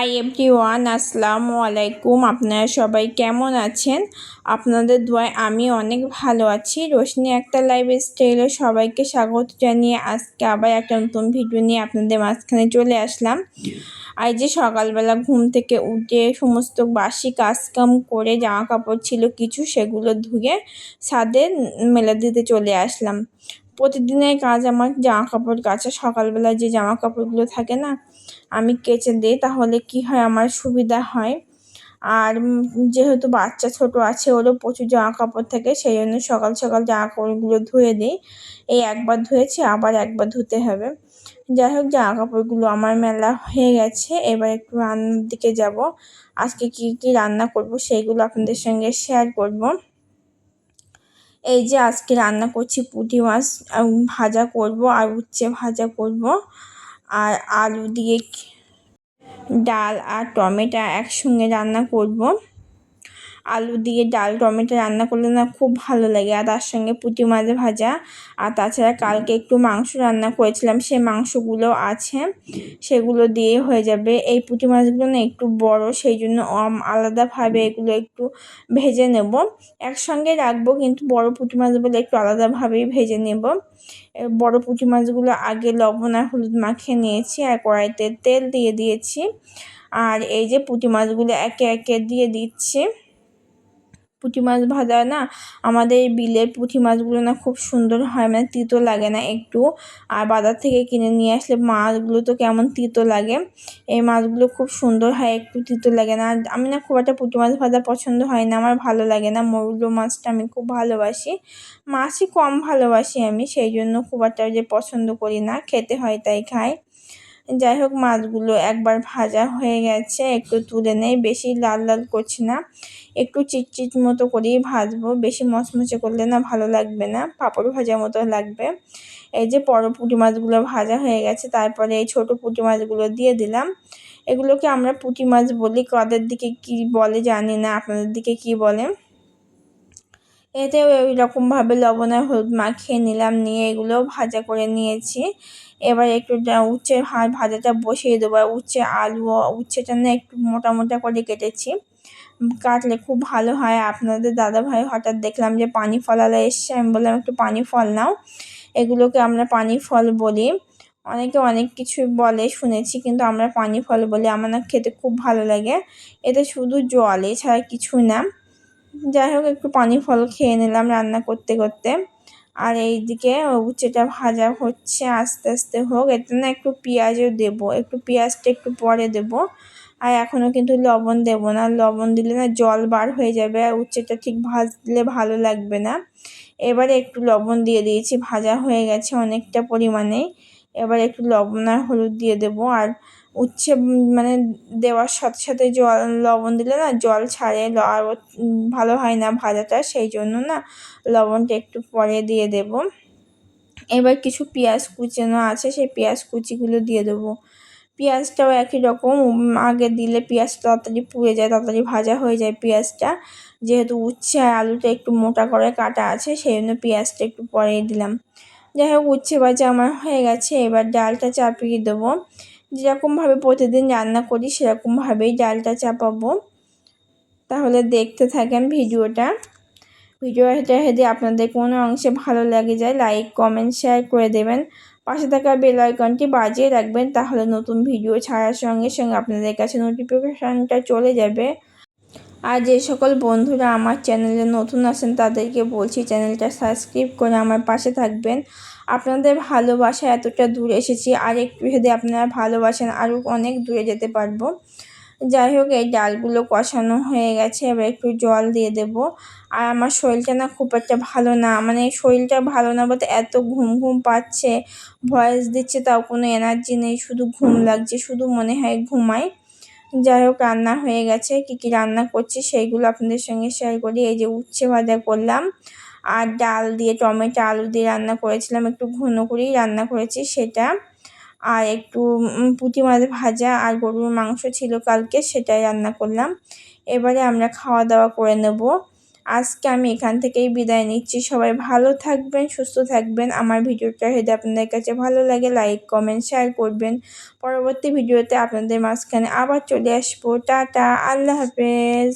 Hi everyone, আসসালামু আলাইকুম। আপনারা সবাই কেমন আছেন? আপনাদের দোয়ায় আমি অনেক ভালো আছি। রোশনি একটা লাইভ স্টাইলে সবাইকে স্বাগত জানিয়ে আজকে আবার একটা নতুন ভিডিও নিয়ে আপনাদের মাঝখানে চলে আসলাম। আর যে সকালবেলা ঘুম থেকে উঠে সমস্ত বাসি কাজকাম করে জামা কাপড় ছিল কিছু সেগুলো ধুয়ে ছাদে মেলে দিতে চলে আসলাম। প্রতিদিনের কাজ আমার জামা কাপড় কাচা সকালবেলা যে জামা কাপড়গুলো থাকে না, আমি কেচে দিই, তাহলে কি হয় আমার সুবিধা হয়। আর যেহেতু বাচ্চা ছোট আছে, ওরও প্রচুর জামা কাপড় থাকে, সেই জন্য সকাল সকাল জামা কাপড়গুলো ধুয়ে দিই। এই একবার ধুয়েছি, আবার একবার ধুতে হবে। যাই হোক জামা কাপড়গুলো আমার মেলা হয়ে গেছে, এবার একটু রান্নার দিকে যাব। আজকে কি কি রান্না করব সেইগুলো আপনাদের সঙ্গে শেয়ার করব। এই যে আজকে রান্না করছি পুঁটি মাছ ভাজা করব আর উচ্ছে ভাজা করব। আর আলু দিয়ে ডাল আর টমেটো একসঙ্গে রান্না করব। আলু দিয়ে ডাল, টমেটো রান্না করলে না খুব ভালো লাগে। আর তার সঙ্গে পুঁটি মাছ ভাজা। আর তাছাড়া কালকে একটু মাংস রান্না করেছিলাম। সেই মাংসগুলো আছে, সেগুলো দিয়ে হয়ে যাবে। এই পুঁটি মাছগুলো না একটু বড়, সেই জন্য আলাদাভাবে এগুলো একটু ভেজে নেব। একসঙ্গে রাখব, কিন্তু বড় পুঁটি মাছ বলে একটু আলাদাভাবেই ভেজে নেব। বড় পুঁটি মাছগুলো আগে লবণ আর হলুদ মাখিয়ে নিয়েছি, আর কড়াইতে তেল দিয়ে দিয়েছি। আর এই যে পুঁটি মাছগুলো একে একে দিয়ে দিচ্ছি। পুঁটি মাছ ভাজা না, আমাদের বিলের পুঁটি মাছগুলো না খুব সুন্দর হয় মানে তিতো লাগে না একটু। আর বাজার থেকে কিনে নিয়ে আসলে মাছগুলো তো কেমন তিতো লাগে। এই মাছগুলো খুব সুন্দর হয়, একটু তিতো লাগে না। আমি না খুব একটা পুঁটি মাছ ভাজা পছন্দ হয় না, আমার ভালো লাগে না। মৌলো মাছটা আমি খুব ভালোবাসি। মাছই কম ভালোবাসি আমি, সেই জন্য খুব একটা যে পছন্দ করি না, খেতে হয় তাই খাই। যাই হোক, মাছগুলো একবার ভাজা হয়ে গেছে। একটু তুলে নেই, বেশি লাল লাল করছি না। একটু চিটচিট মতো করেই ভাজবো। বেশি মচমচে করলে না ভালো লাগবে না, পাঁপড় ভাজার মতো লাগবে। এই যে বড় পুঁটি মাছগুলো ভাজা হয়ে গেছে, তারপরে এই ছোটো পুঁটি মাছগুলো দিয়ে দিলাম। এগুলোকে আমরা পুঁটি মাছ বলি, কাদের দিকে কি বলে জানি না, আপনাদের দিকে কি বলে। এতেও ওই রকমভাবে লবণ আর হলুদ মাখিয়ে নিলাম, নিয়ে এগুলো ভাজা করে নিয়েছি। এবার একটু উচ্ছে ভাজাটা বসিয়ে দেবো। উচ্ছে, আলু উচ্ছেটা না একটু মোটা মোটা করে কেটেছি। কাটলে খুব ভালো হয়। আপনাদের দাদাভাই হঠাৎ দেখলাম যে পানি ফলালা এসছে, আমি বললাম, একটু পানি ফল নাও। এগুলোকে আমরা পানি ফল বলি। অনেকে অনেক কিছু বলে, শুনেছি, কিন্তু আমরা পানি ফল বলি। আমার না খেতে খুব ভালো লাগে। এতে শুধু জল, এছাড়া কিছু না। যাই হোক একটু পানি ফল খেয়ে নিলাম রান্না করতে করতে। আর এই দিকে উচ্ছেটা ভাজা হচ্ছে, আস্তে আস্তে হোক। এতে না একটু পেঁয়াজও দেবো, একটু পেঁয়াজটা একটু পরে দেবো। আর এখনও কিন্তু লবণ দেবো না। লবণ দিলে না জল বার হয়ে যাবে, আর উচ্ছেটা ঠিক ভাজলে ভালো লাগবে না। এবারে একটু লবণ দিয়ে দিয়েছি, ভাজা হয়ে গেছে অনেকটা পরিমাণে এবার একটু লবণ আর হলুদ দিয়ে দেবো। আর উচ্ছে মানে দেওয়ার সাথে সাথে জল, লবণ দিলে না জল ছাড়ে আর ভালো হয় না ভাজাটা, সেই জন্য না লবণটা একটু পরে দিয়ে দেব। এবার কিছু পেঁয়াজ কুচানো আছে, সেই পেঁয়াজ কুচিগুলো দিয়ে দেবো। পেঁয়াজটাও একই রকম আগে দিলে পেঁয়াজ তাড়াতাড়ি পুড়ে যায়, তাড়াতাড়ি ভাজা হয়ে যায় পেঁয়াজটা। যেহেতু উচ্ছে আর আলুটা একটু মোটা করে কাটা আছে, সেই জন্য পেঁয়াজটা একটু পরে দিলাম। যাই হোক, উচ্ছে ভাজা আমার হয়ে গেছে, এবার ডালটা চাপিয়ে দেবো। যেরকমভাবে প্রতিদিন রান্না করি, সেরকমভাবেই ডালটা চাপাবো। তাহলে দেখতে থাকেন ভিডিওটা। ভিডিওটা যদি আপনাদের কোনো অংশে ভালো লাগে যায়, লাইক, কমেন্ট, শেয়ার করে দেবেন। পাশে থাকা বেল আইকনটি বাজিয়ে রাখবেন, তাহলে নতুন ভিডিও ছাড়ার সঙ্গে সঙ্গে আপনাদের কাছে নোটিফিকেশানটা চলে যাবে। আর যে সকল বন্ধুরা আমার চ্যানেলে নতুন আছেন, তাদেরকে বলছি চ্যানেলটা সাবস্ক্রাইব করে আমার পাশে থাকবেন। আপনাদের ভালোবাসা এতটা দূরে এসেছি, আর একটু যদি আপনারা ভালোবাসেন, আরও অনেক দূরে যেতে পারব। যাই হোক, এই ডালগুলো কষানো হয়ে গেছে, এবার একটু জল দিয়ে দেব। আর আমার শরীরটা না খুব একটা ভালো না মানে শরীরটা ভালো না বলতে এত ঘুম ঘুম পাচ্ছে, ভয়েস দিচ্ছে, তাও কোনো এনার্জি নেই, শুধু ঘুম লাগছে, শুধু মনে হয় ঘুমাই। যাই হোক, রান্না হয়ে গেছে, কী কী রান্না করছি সেইগুলো আপনাদের সঙ্গে শেয়ার করি। এই যে উচ্ছে ভাজা করলাম আর ডাল দিয়ে, টমেটো, আলু দিয়ে রান্না করেছিলাম। একটু ঘন করেই রান্না করেছি সেটা। আর একটু পুঁটি মাছ ভাজা আর গরুর মাংস ছিল কালকে, সেটাই রান্না করলাম। এবারে আমরা খাওয়া দাওয়া করে নেব। আজকে আমি এখান থেকেই বিদায় নিচ্ছি। সবাই ভালো থাকবেন, সুস্থ থাকবেন। আমার ভিডিওটা যদি আপনাদের কাছে ভালো লাগে লাইক কমেন্ট শেয়ার করবেন। পরবর্তী ভিডিওতে আপনাদের মাঝখানে আবার চলে আসব। টাটা, আল্লাহ হাফেজ।